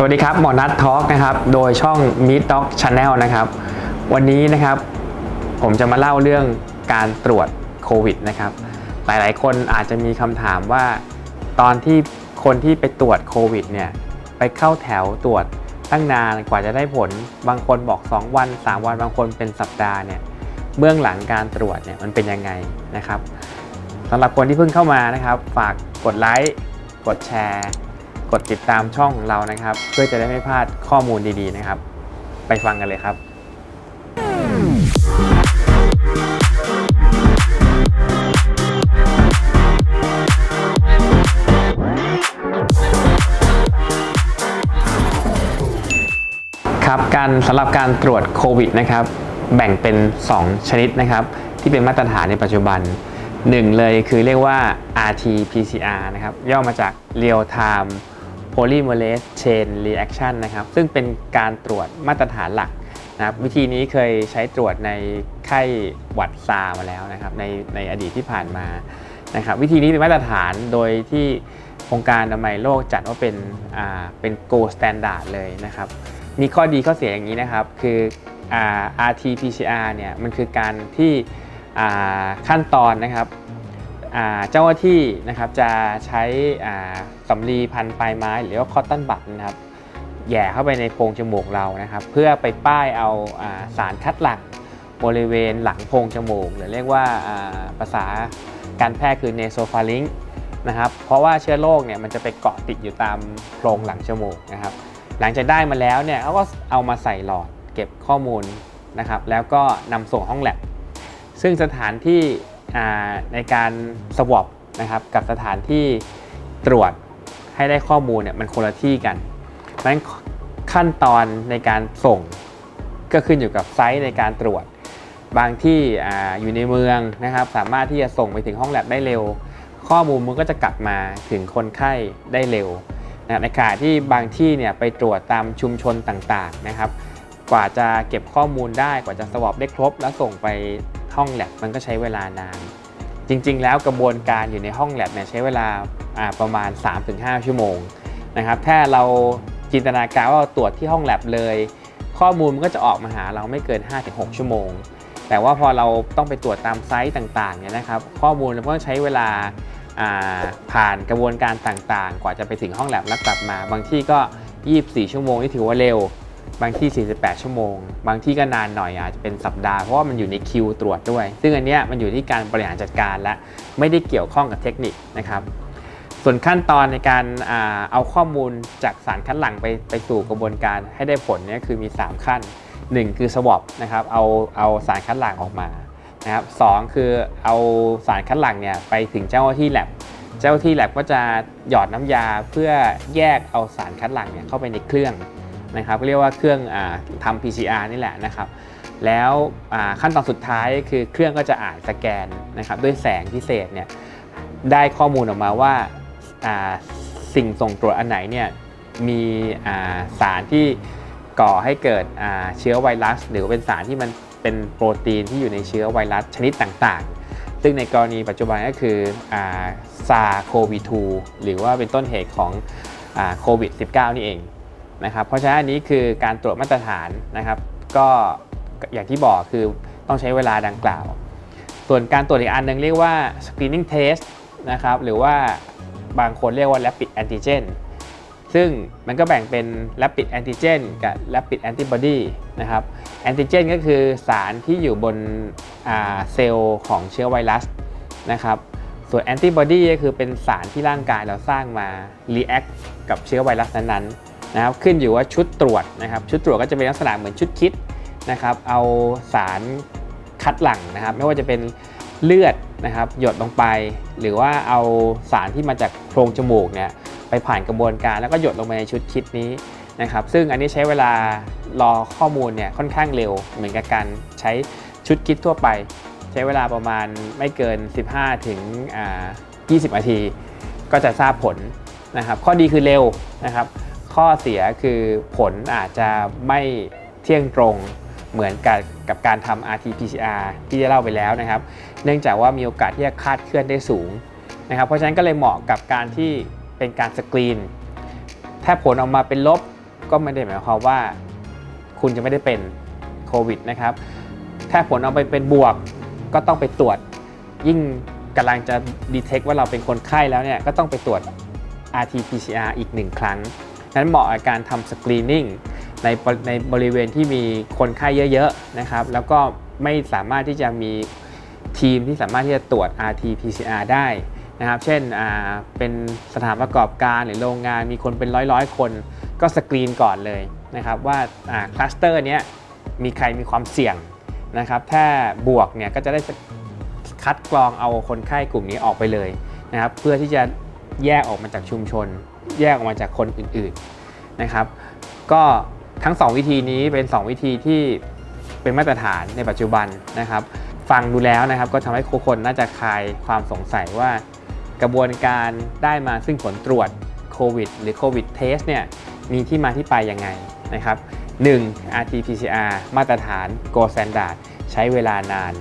สวัสดีครับหมอนัททอล์กนะครับ โดยช่อง Meet Doc Channel นะครับ วันนี้นะครับ ผมจะมาเล่าเรื่องการตรวจโควิดนะครับ หลายๆ คนอาจจะมีคำถามว่า ตอนที่คนที่ไปตรวจโควิดเนี่ยไปเข้าแถวตรวจตั้งนานกว่าจะได้ผล บางคนบอก 2 วัน 3 วัน บางคนเป็นสัปดาห์เนี่ยเบื้องหลังการตรวจเนี่ยมันเป็นยังไงนะครับสำหรับคนที่เพิ่งเข้ามานะครับ ฝากกดไลค์กดแชร์ กดติดตามช่องของเรานะครับ เพื่อจะได้ไม่พลาดข้อมูลดีๆนะครับ ไปฟังกันเลยครับ ครับการสำหรับการตรวจโควิดนะครับ แบ่งเป็น 2 ชนิดนะครับ ที่เป็นมาตรฐานในปัจจุบัน1เลยคือเรียกว่า RT-PCR นะครับ ย่อมาจาก Real Time Polymerase Chain Reaction นะครับ ซึ่งเป็นการตรวจมาตรฐานหลักนะครับวิธีนี้เคยใช้ตรวจในไข้หวัดซามาแล้วนะครับในในอดีตที่ผ่านมานะครับวิธีนี้เป็นมาตรฐานโดยที่องค์การอนามัยโลกจัดว่าเป็นอ่าเป็น gold standard เลยนะครับ มีข้อดีข้อเสียอย่างนี้นะครับ คืออ่า RT-PCR เนี่ยมันคือการที่อ่าขั้นตอนนะครับ เจ้าหน้าที่นะครับจะใช้สำลีพันปลายไม้หรือว่าคอตตอนบัดนะครับแย่เข้าไปในโพรงจมูกเรานะครับ เพื่อไปป้ายเอาอาสารคัดหลั่งบริเวณหลังโพรงจมูก หรือเรียกว่าาภาษาการแพทย์คือ nasopharynx นะครับเพราะว่าเชื้อโรคเนี่ยมันจะไปเกาะติดอยู่ตามโพรงหลังจมูกนะครับ หลังจากได้มาแล้วเนี่ยเขาก็เอามาใส่หลอดเก็บข้อมูลนะครับ แล้วก็นำส่งห้องแลบซึ่งสถานที่ ในการสวอปนะครับกับสถานที่ตรวจให้ได้ข้อมูลเนี่ยมันคนละที่กันเพราะฉะนั้นขั้นตอนในการส่งก็ขึ้นอยู่กับไซต์ในการตรวจ บางที่ออยู่ในเมืองนะครับ สามารถที่จะส่งไปถึงห้องแลบได้เร็ว ข้อมูลมันก็จะกลับมาถึงคนไข้ได้เร็วนะในขณะที่บางที่เนี่ยไปตรวจตามชุมชนต่างๆนะครับ กว่าจะเก็บข้อมูลได้กว่าจะสวอปได้ครบ แล้วส่งไป ห้องแลบมันก็ใช้เวลานาน จริง ๆ แล้วกระบวนการอยู่ในห้องแลบเนี่ยใช้เวลาประมาณ 3-5 ชั่วโมงนะครับถ้าเราจินตนาการว่าเราตรวจที่ห้องแลบเลย ข้อมูลมันก็จะออกมาหาเราไม่เกิน 5-6 ชั่วโมง แต่ว่าพอเราต้องไปตรวจตามไซต์ต่างๆเนี่ยนะครับข้อมูลมันก็ใช้เวลาอ่าผ่านกระบวนการต่างๆ กว่าจะไปถึงห้องแลบแล้วกลับมา บางที่ก็ 24 ชั่วโมงนี่ถือว่าเร็ว บางที่ 48 ชั่วโมง บางที่ก็นานหน่อยอาจจะเป็นสัปดาห์เพราะว่ามันอยู่ในคิวตรวจด้วย ซึ่งอันเนี้ยมันอยู่ที่การบริหารจัดการและไม่ได้เกี่ยวข้องกับเทคนิคนะครับ ส่วนขั้นตอนในการเอาข้อมูลจากสารคัดหลั่งไปไปสู่กระบวนการให้ได้ผลเนี่ยคือมี 3 ขั้น 1 คือ swab นะครับเอาเอาสารคัดหลั่งออกมานะครับสองคือเอาสารคัดหลั่งเนี่ยไปถึงเจ้าหน้าที่แลบเจ้าหน้าที่แลบก็จะหยอดน้ำยาเพื่อแยกเอาสารคัดหลั่งเนี่ยเข้าไปในเครื่อง นะครับเรียกว่าเครื่องอทำ PCR นี่แหละนะครับแล้วขั้นตอนสุดท้ายคือเครื่องก็จะอ่านสแกนนะครับด้วยแสงพิเศษเนี่ยได้ข้อมูลออกมาว่าสิ่งส่งตรวจอันไหนเนี่ยมีสารที่ก่อให้เกิดเชื้อไวรัส หรือว่าเป็นสารที่มันเป็นโปรตีนที่อยู่ในเชื้อไวรัสชนิดต่างๆ ซึ่งในกรณีปัจจุบันก็คือซาโควี2หรือว่าเป็นต้นเหตุของโควิด -19 นี่เอง นะครับเพราะฉะนั้นอันนี้คือการตรวจมาตรฐานนะครับก็อย่างที่บอกคือต้องใช้เวลาดังกล่าว ส่วนการตรวจอีกอันหนึงเรียกว่า screening test นะครับหรือว่าบางคนเรียกว่า rapid antigen ซึ่งมันก็แบ่งเป็น rapid antigen กับ rapid antibody นะครับ antigen ก็คือสารที่อยู่บนเซลล์ของเชื้อไวรัสนะครับส่วน antibody ก็คือเป็นสารที่ร่างกายเราสร้างมา react กับเชื้อไวรัสนั้นๆ นะครับขึ้นอยู่ว่าชุดตรวจนะครับชุดตรวจก็จะเป็นลักษณะเหมือนชุดคิดนะครับเอาสารคัดหลั่งนะครับ ไม่ว่าจะเป็นเลือดนะครับหยดลงไป หรือว่าเอาสารที่มาจากโพรงจมูกเนี่ยไปผ่านกระบวนการแล้วก็หยดลงไปในชุดคิดนี้นะครับซึ่งอันนี้ใช้เวลารอข้อมูลเนี่ยค่อนข้างเร็วเหมือนกับการใช้ชุดคิดทั่วไป ใช้เวลาประมาณไม่เกิน 15 ถึงอ่า20 นาที ก็จะทราบผลนะครับข้อดีคือเร็วนะครับ ข้อเสียคือผลอาจจะไม่เที่ยงตรงเหมือนกับกับการทำ RT-PCR ที่ได้เล่าไปแล้วนะครับ เนื่องจากว่ามีโอกาสที่จะคาดเคลื่อนได้สูงนะครับ เพราะฉะนั้นก็เลยเหมาะกับการที่เป็นการสกรีน ถ้าผลออกมาเป็นลบก็ไม่ได้หมายความว่า คุณจะไม่ได้เป็นโควิดนะครับ ถ้าผลเอาไปเป็นบวกก็ต้องไปตรวจ ยิ่งกำลังจะดีเทคว่าเราเป็นคนไข้แล้วเนี่ยก็ต้องไปตรวจ RT-PCR อีกหนึ่งครั้ง นั้นเหมาะกับการทำสกรีนิ่งในในบริเวณที่มีคนไข้เยอะๆนะครับ แล้วก็ไม่สามารถที่จะมีทีมที่สามารถที่จะตรวจ RT-PCR ได้นะครับ เช่นอ่าเป็นสถานประกอบการหรือโรงงานมีคนเป็นร้อยๆ คน ก็สกรีนก่อนเลยนะครับว่าคลัสเตอร์นี้มีใครมีความเสี่ยงนะครับ ถ้าบวกเนี่ยก็จะได้คัดกรองเอาคนไข้กลุ่มนี้ออกไปเลยนะครับ เพื่อที่จะแยกออกมาจากชุมชน แยกออกมาจากคนอื่นๆนะครับ ก็ทั้ง 2 วิธีนี้เป็น 2 วิธีที่เป็นมาตรฐานในปัจจุบันนะครับ ฟังดูแล้วนะครับก็ทำให้ทุกคนน่าจะคลายความสงสัยว่ากระบวนการได้มาซึ่งผลตรวจโควิดหรือโควิดเทสเนี่ยมีที่มาที่ไปยังไงนะครับ 1. RT-PCR มาตรฐาน Gold Standard ใช้เวลานาน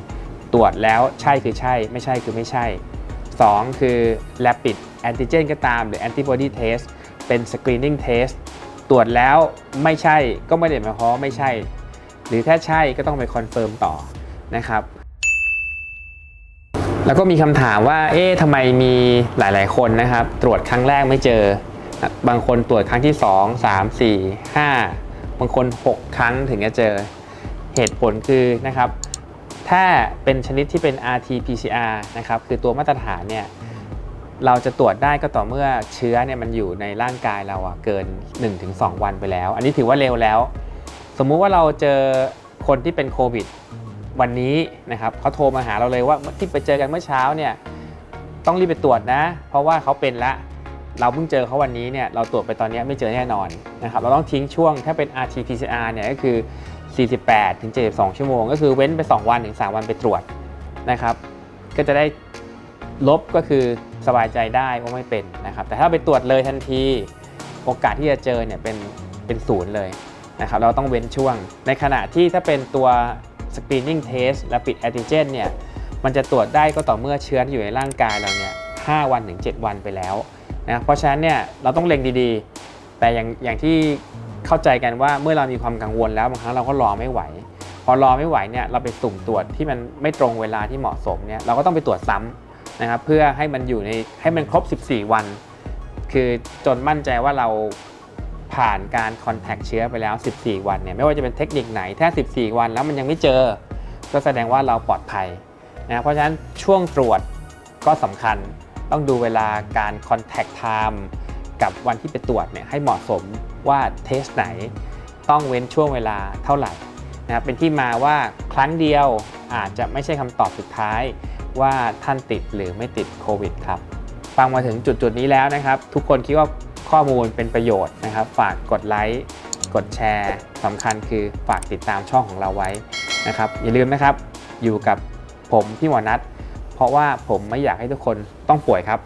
ตรวจแล้วใช่คือใช่ ไม่ใช่คือไม่ใช่ 2 คือ Rapid Antigen ก็ตามหรือ Antibody Test เป็น Screening Test ตรวจแล้วไม่ใช่ก็ไม่ได้หมายความว่าไม่ใช่ หรือถ้าใช่ก็ต้องไปคอนเฟิร์มต่อนะครับ แล้วก็มีคำถามว่า เอ๊ะทำไมมีหลาย ๆ คนนะครับ ตรวจครั้งแรกไม่เจอ บางคนตรวจครั้งที่ 2 3 4 5 บางคน 6 ครั้งถึงจะเจอ เหตุผลคือนะครับ ถ้าเป็นชนิดที่เป็น RT-PCR นะครับ คือตัวมาตรฐานเนี่ย เราจะตรวจได้ก็ต่อเมื่อเชื้อเนี่ยมันอยู่ในร่างกายเราอะเกิน 1-2 วันไปแล้ว อันนี้ถือว่าเร็วแล้ว สมมุติว่าเราเจอคนที่เป็นโควิดวันนี้นะครับเขาโทรมาหาเราเลยว่าที่ไปเจอกันเมื่อเช้าเนี่ยต้องรีบไปตรวจนะ เพราะว่าเขาเป็นละเราเพิ่งเจอเขาวันนี้เนี่ยเราตรวจไปตอนนี้ไม่เจอแน่นอนนะครับเราต้องทิ้งช่วงถ้าเป็น RT-PCR เนี่ยก็คือ 48ถึง72 ชั่วโมง ก็คือเว้นไป 2 วันถึง 3 วันไปตรวจนะครับก็จะได้ ลบก็คือสบายใจได้ว่าไม่เป็นนะครับ แต่ถ้าไปตรวจเลยทันที โอกาสที่จะเจอเนี่ยเป็นเป็นศูนย์เลยนะครับเราต้องเว้นช่วง ในขณะที่ถ้าเป็นตัว screening test และปิด antigen เนี่ยมันจะตรวจได้ก็ต่อเมื่อเชื้อที่อยู่ในร่างกายเราเนี่ย5วันถึง 7 วันไปแล้วนะเพราะฉะนั้นเนี่ยเราต้องเล็งดีๆ แต่อย่างอย่างที่เข้าใจกันว่าเมื่อเรามีความกังวลแล้วบางครั้งเราก็รอไม่ไหว พอรอไม่ไหวเนี่ยเราไปสุ่มตรวจที่มันไม่ตรงเวลาที่เหมาะสมเนี่ยเราก็ต้องไปตรวจซ้ำ นะครับเพื่อให้มันอยู่ในให้มันครบ 14 วัน คือจนมั่นใจว่าเราผ่านการคอนแทคเชื้อไปแล้ว 14 วันเนี่ยไม่ว่าจะเป็นเทคนิคไหนถ้า 14 วันแล้วมันยังไม่เจอ ก็แสดงว่าเราปลอดภัยนะเพราะฉะนั้นช่วงตรวจก็สำคัญต้องดูเวลาการคอนแทคไทม์กับวันที่ไปตรวจเนี่ยให้เหมาะสมว่าเทสไหนต้องเว้นช่วงเวลาเท่าไหร่นะครับเป็นที่มาว่าครั้งเดียวอาจจะไม่ใช่คำตอบสุดท้าย ว่าท่านติดหรือไม่ติดโควิดครับฟังมาถึงจุดจุดๆนี้แล้วนะครับ ทุกคนคิดว่าข้อมูลเป็นประโยชน์นะครับ ฝากกดไลค์กดแชร์สำคัญคือฝากติดตามช่องของเราไว้นะครับอย่าลืมนะครับอยู่กับผมพี่หมอนัทเพราะว่าผมไม่อยากให้ทุกคนต้องป่วยครับ